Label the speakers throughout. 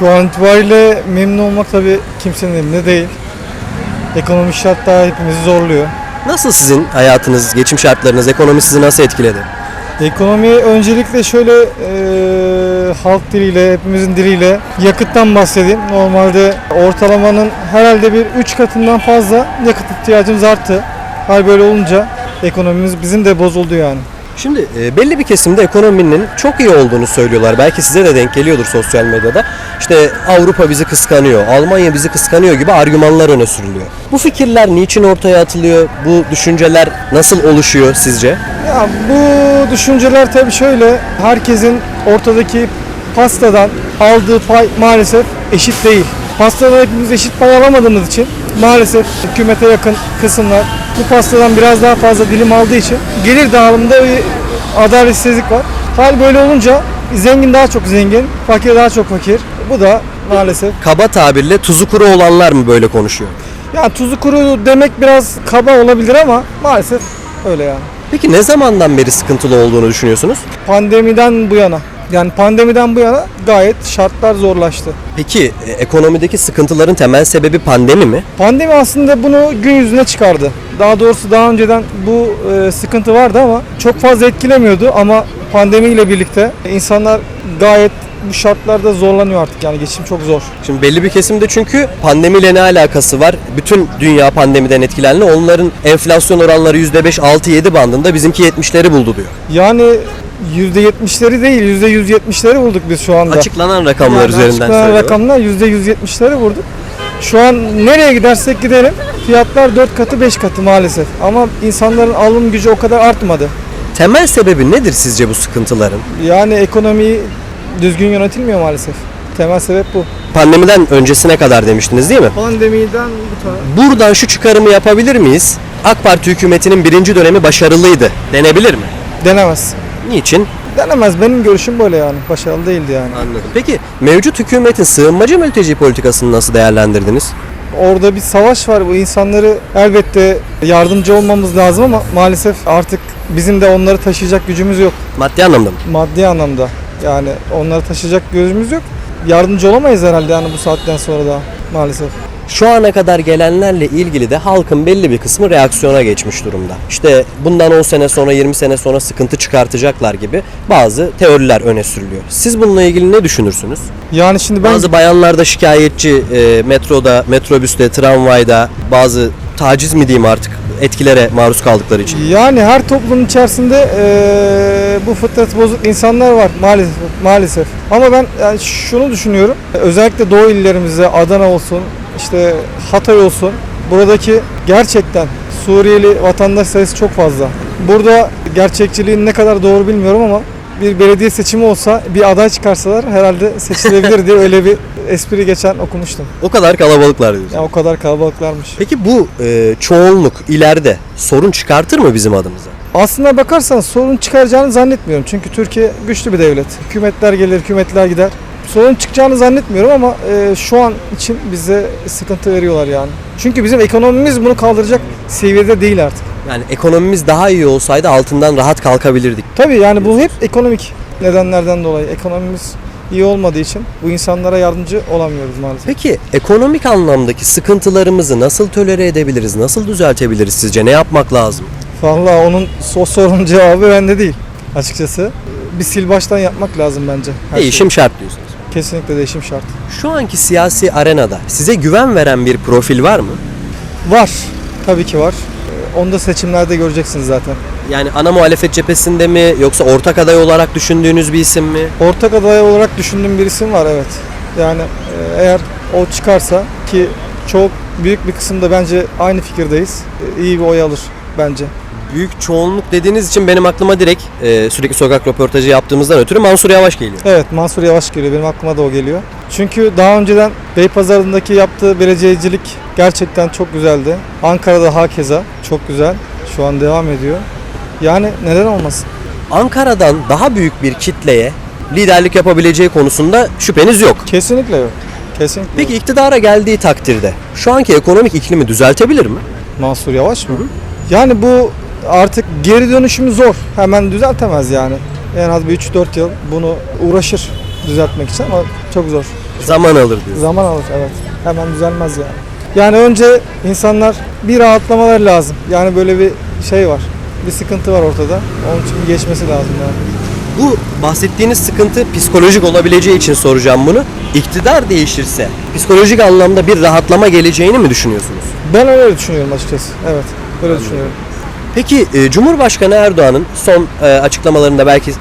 Speaker 1: Şu an itibariyle memnun olmak tabii kimsenin elinde değil. Ekonomik şartlar hepimizi zorluyor.
Speaker 2: Nasıl sizin hayatınız, geçim şartlarınız, ekonomi sizi nasıl etkiledi?
Speaker 1: Ekonomi öncelikle şöyle e, halk diliyle, hepimizin diliyle yakıttan bahsedeyim. Normalde ortalamanın herhalde bir 3 katından fazla yakıt ihtiyacımız arttı. Hal böyle olunca ekonomimiz bizim de bozuldu yani.
Speaker 2: Şimdi e, belli bir kesimde ekonominin çok iyi olduğunu söylüyorlar. Belki size de denk geliyordur sosyal medyada. İşte Avrupa bizi kıskanıyor, Almanya bizi kıskanıyor gibi argümanlar öne sürülüyor. Bu fikirler niçin ortaya atılıyor? Bu düşünceler nasıl oluşuyor sizce?
Speaker 1: Ya bu düşünceler tabii şöyle, herkesin ortadaki pastadan aldığı pay maalesef eşit değil. Pastada hepimiz eşit pay alamadığımız için maalesef hükümete yakın kısımlar bu pastadan biraz daha fazla dilim aldığı için gelir dağılımında bir adaletsizlik var. Hal böyle olunca zengin daha çok zengin, fakir daha çok fakir. Bu da maalesef.
Speaker 2: Kaba tabirle tuzu kuru olanlar mı böyle konuşuyor?
Speaker 1: Ya tuzu kuru demek biraz kaba olabilir ama maalesef öyle yani.
Speaker 2: Peki ne zamandan beri sıkıntılı olduğunu düşünüyorsunuz?
Speaker 1: Pandemiden bu yana. Yani pandemiden bu yana gayet şartlar zorlaştı.
Speaker 2: Peki e, ekonomideki sıkıntıların temel sebebi pandemi mi?
Speaker 1: Pandemi aslında bunu gün yüzüne çıkardı. Daha doğrusu daha önceden bu e, sıkıntı vardı ama çok fazla etkilemiyordu ama pandemiyle birlikte insanlar gayet bu şartlarda zorlanıyor artık yani geçim çok zor.
Speaker 2: Şimdi belli bir kesimde çünkü pandemiyle ne alakası var? Bütün dünya pandemiden etkilendi. Onların enflasyon oranları %5, 6, 7 bandında bizimki 70'leri buldu diyor.
Speaker 1: Yani %70'leri değil %170'leri bulduk biz şu anda.
Speaker 2: Açıklanan rakamlar
Speaker 1: Yani
Speaker 2: üzerinden
Speaker 1: açıklanan
Speaker 2: söylüyorum.
Speaker 1: rakamlar %170'leri vurduk. Şu an nereye gidersek gidelim fiyatlar 4 katı 5 katı maalesef. Ama insanların alım gücü o kadar artmadı.
Speaker 2: Temel sebebi nedir sizce bu sıkıntıların?
Speaker 1: Yani ekonomi düzgün yönetilmiyor maalesef. Temel sebep bu.
Speaker 2: Pandemiden öncesine kadar demiştiniz değil mi?
Speaker 1: Pandemiden bu tarafa.
Speaker 2: Buradan şu çıkarımı yapabilir miyiz? AK Parti hükümetinin birinci dönemi başarılıydı denebilir mi?
Speaker 1: Denemez.
Speaker 2: Niçin?
Speaker 1: Denemez. Benim görüşüm böyle yani. Başarılı değildi yani.
Speaker 2: Anladım. Peki mevcut hükümetin sığınmacı mülteci politikasını nasıl değerlendirdiniz?
Speaker 1: Orada bir savaş var. Bu insanları elbette yardımcı olmamız lazım ama maalesef artık bizim de onları taşıyacak gücümüz yok.
Speaker 2: Maddi anlamda mı?
Speaker 1: Maddi anlamda. Yani onları taşıyacak gücümüz yok. Yardımcı olamayız herhalde yani bu saatten sonra da maalesef.
Speaker 2: Şu ana kadar gelenlerle ilgili de halkın belli bir kısmı reaksiyona geçmiş durumda. İşte bundan 10 sene sonra 20 sene sonra sıkıntı çıkartacaklar gibi bazı teoriler öne sürülüyor. Siz bununla ilgili ne düşünürsünüz?
Speaker 1: Yani şimdi ben
Speaker 2: Bazı bayanlar da şikayetçi e, metroda, metrobüste, tramvayda bazı taciz mi diyeyim artık etkilere maruz kaldıkları için.
Speaker 1: Yani her toplumun içerisinde eee, bu fıtrat bozuk insanlar var maalesef maalesef. Ama ben yani şunu düşünüyorum. Özellikle Doğu illerimizde Adana olsun, işte Hatay olsun. Buradaki gerçekten Suriyeli vatandaş sayısı çok fazla. Burada gerçekçiliğin ne kadar doğru bilmiyorum ama bir belediye seçimi olsa bir aday çıkarsalar herhalde seçilebilir diye öyle bir espri geçen okumuştum.
Speaker 2: O kadar kalabalıklar diyorsun.
Speaker 1: Ya o kadar kalabalıklarmış.
Speaker 2: Peki bu e, çoğunluk ileride sorun çıkartır mı bizim adımıza?
Speaker 1: Aslına bakarsan sorun çıkaracağını zannetmiyorum. Çünkü Türkiye güçlü bir devlet. Hükümetler gelir, hükümetler gider. Sorun çıkacağını zannetmiyorum ama e, şu an için bize sıkıntı veriyorlar yani. Çünkü bizim ekonomimiz bunu kaldıracak seviyede değil artık.
Speaker 2: Yani ekonomimiz daha iyi olsaydı altından rahat kalkabilirdik.
Speaker 1: Tabii yani bu hep ekonomik nedenlerden dolayı. Ekonomimiz iyi olmadığı için bu insanlara yardımcı olamıyoruz maalesef.
Speaker 2: Peki ekonomik anlamdaki sıkıntılarımızı nasıl tölere edebiliriz? Nasıl düzeltebiliriz sizce? Ne yapmak lazım?
Speaker 1: Vallahi onun o sorunun cevabı bende değil açıkçası. Bir sil baştan yapmak lazım bence. her şeyi.
Speaker 2: Değişim şart diyorsunuz.
Speaker 1: Kesinlikle değişim şart.
Speaker 2: Şu anki siyasi arenada size güven veren bir profil var mı?
Speaker 1: Var. Tabii ki var. Onu da seçimlerde göreceksiniz zaten.
Speaker 2: Yani ana muhalefet cephesinde mi yoksa ortak aday olarak düşündüğünüz bir isim mi?
Speaker 1: Ortak aday olarak düşündüğüm bir isim var evet. Yani e, eğer o çıkarsa ki çok büyük bir kısımda bence aynı fikirdeyiz. e, iyi bir oy alır bence.
Speaker 2: Büyük çoğunluk dediğiniz için benim aklıma direkt e, sürekli sokak röportajı yaptığımızdan ötürü Mansur Yavaş geliyor.
Speaker 1: Evet Mansur Yavaş geliyor. Benim aklıma da o geliyor. Çünkü daha önceden Beypazarı'ndaki yaptığı belediyecilik gerçekten çok güzeldi. Ankara'da hakeza çok güzel. Şu an devam ediyor. Yani neden olmasın?
Speaker 2: Ankara'dan daha büyük bir kitleye liderlik yapabileceği konusunda şüpheniz yok.
Speaker 1: Kesinlikle yok. Kesinlikle
Speaker 2: Peki iktidara geldiği takdirde şu anki ekonomik iklimi düzeltebilir mi?
Speaker 1: Mansur Yavaş mı? Yani bu artık geri dönüşümü zor. Hemen düzeltemez yani. En az bir 3-4 yıl bunu uğraşır düzeltmek için ama çok zor.
Speaker 2: Zaman alır diyorsun.
Speaker 1: Zaman alır evet. Hemen düzelmez yani. Yani önce insanlar bir rahatlamaları lazım. Yani böyle bir şey var. Bir sıkıntı var ortada. Onun için geçmesi lazım yani.
Speaker 2: Bu bahsettiğiniz sıkıntı psikolojik olabileceği için soracağım bunu. İktidar değişirse psikolojik anlamda bir rahatlama geleceğini mi düşünüyorsunuz?
Speaker 1: Ben öyle düşünüyorum açıkçası. Evet. Öyle düşünüyorum.
Speaker 2: Peki e, Cumhurbaşkanı Erdoğan'ın son e, açıklamalarında belki e,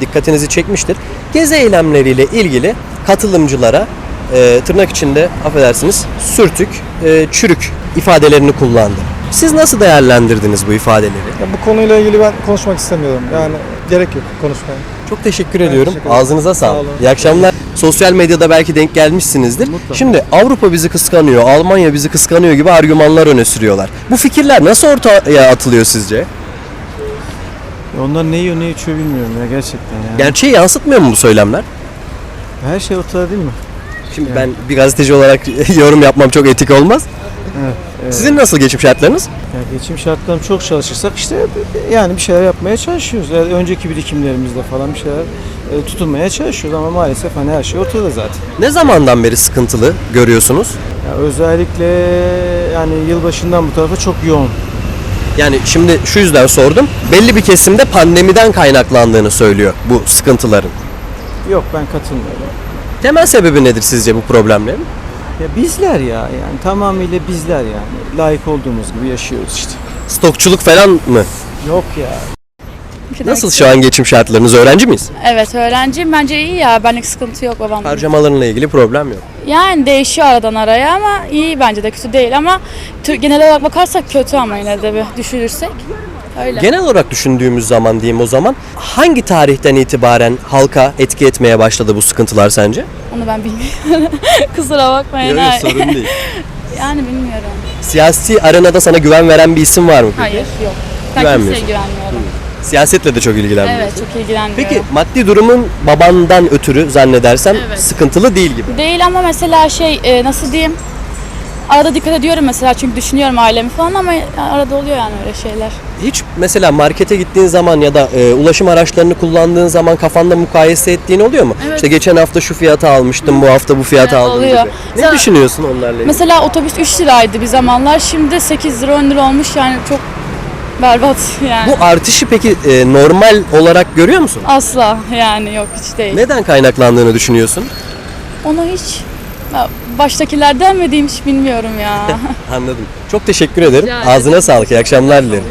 Speaker 2: dikkatinizi çekmiştir. Gezi eylemleriyle ilgili katılımcılara e, tırnak içinde affedersiniz sürtük, e, çürük ifadelerini kullandı. Siz nasıl değerlendirdiniz bu ifadeleri?
Speaker 1: Ya bu konuyla ilgili ben konuşmak istemiyorum. Yani gerek yok konuşmaya.
Speaker 2: Çok teşekkür ediyorum.
Speaker 1: teşekkür.
Speaker 2: Ağzınıza
Speaker 1: Sağ
Speaker 2: sağlık.
Speaker 1: olun.
Speaker 2: İyi akşamlar. Sosyal medyada belki denk gelmişsinizdir. Şimdi Avrupa bizi kıskanıyor, Almanya bizi kıskanıyor gibi argümanlar öne sürüyorlar. Bu fikirler nasıl ortaya atılıyor sizce?
Speaker 3: Onlar ne yiyor ne içiyor bilmiyorum ya gerçekten ya.
Speaker 2: Gerçeği yansıtmıyor mu bu söylemler?
Speaker 3: Her şey ortada değil mi?
Speaker 2: Şimdi ben bir gazeteci olarak yorum yapmam çok etik olmaz.
Speaker 3: Evet. evet.
Speaker 2: Sizin nasıl geçim şartlarınız?
Speaker 3: Ya geçim şartlarını çok çalışırsak işte yani bir şeyler yapmaya çalışıyoruz. Yani önceki birikimlerimizde falan bir şeyler e, tutunmaya çalışıyoruz ama maalesef hani her şey ortada zaten.
Speaker 2: Ne zamandan beri sıkıntılı görüyorsunuz?
Speaker 3: Ya özellikle yani yılbaşından bu tarafa çok yoğun.
Speaker 2: Yani şimdi şu yüzden sordum. Belli bir kesimde pandemiden kaynaklandığını söylüyor bu sıkıntıların.
Speaker 3: Yok ben katılmıyorum.
Speaker 2: Temel sebebi nedir sizce bu problemlerin?
Speaker 3: Ya bizler ya yani tamamıyla bizler yani. Layık olduğumuz gibi yaşıyoruz işte.
Speaker 2: Stokçuluk falan mı?
Speaker 3: Yok ya.
Speaker 2: Nasıl şu an geçim şartlarınız? Öğrenci miyiz?
Speaker 4: Evet öğrenciyim bence iyi ya benlik sıkıntı yok babam.
Speaker 2: Harcamalarınla ilgili problem yok.
Speaker 4: Yani değişiyor aradan araya ama iyi bence de kötü değil ama tür- genel olarak bakarsak kötü ama yine de bir düşünürsek öyle.
Speaker 2: Genel olarak düşündüğümüz zaman diyeyim o zaman hangi tarihten itibaren halka etki etmeye başladı bu sıkıntılar sence?
Speaker 4: Onu ben bilmiyorum. Kusura bakmayın.
Speaker 2: Yok, sorun değil.
Speaker 4: yani bilmiyorum.
Speaker 2: Siyasi arenada sana güven veren bir isim var mı? peki?
Speaker 4: Hayır yok. Ben kimseye güvenmiyorum.
Speaker 2: Siyasetle de çok ilgilenmiyor.
Speaker 4: Evet çok ilgilenmiyorum.
Speaker 2: Peki maddi durumun babandan ötürü zannedersem
Speaker 4: Evet.
Speaker 2: sıkıntılı değil gibi.
Speaker 4: Değil ama mesela şey e, nasıl diyeyim arada dikkat ediyorum mesela çünkü düşünüyorum ailemi falan ama arada oluyor yani öyle şeyler.
Speaker 2: Hiç mesela markete gittiğin zaman ya da e, ulaşım araçlarını kullandığın zaman kafanda mukayese ettiğin oluyor mu?
Speaker 4: Evet.
Speaker 2: İşte geçen hafta şu fiyata almıştım, bu hafta bu fiyata
Speaker 4: Evet,
Speaker 2: aldım
Speaker 4: oluyor.
Speaker 2: gibi. Ne
Speaker 4: Mesela-
Speaker 2: düşünüyorsun onlarla ilgili?
Speaker 4: Mesela otobüs 3 liraydı bir zamanlar. Şimdi 8 lira 10 lira olmuş yani çok berbat yani.
Speaker 2: Bu artışı peki e, normal olarak görüyor musun?
Speaker 4: Asla yani yok hiç değil.
Speaker 2: Neden kaynaklandığını düşünüyorsun?
Speaker 4: Onu hiç baştakilerden mi hiç bilmiyorum ya.
Speaker 2: Anladım. Çok teşekkür ederim.
Speaker 4: Rica ederim.
Speaker 2: Ağzına sağlık. İyi akşamlar dilerim.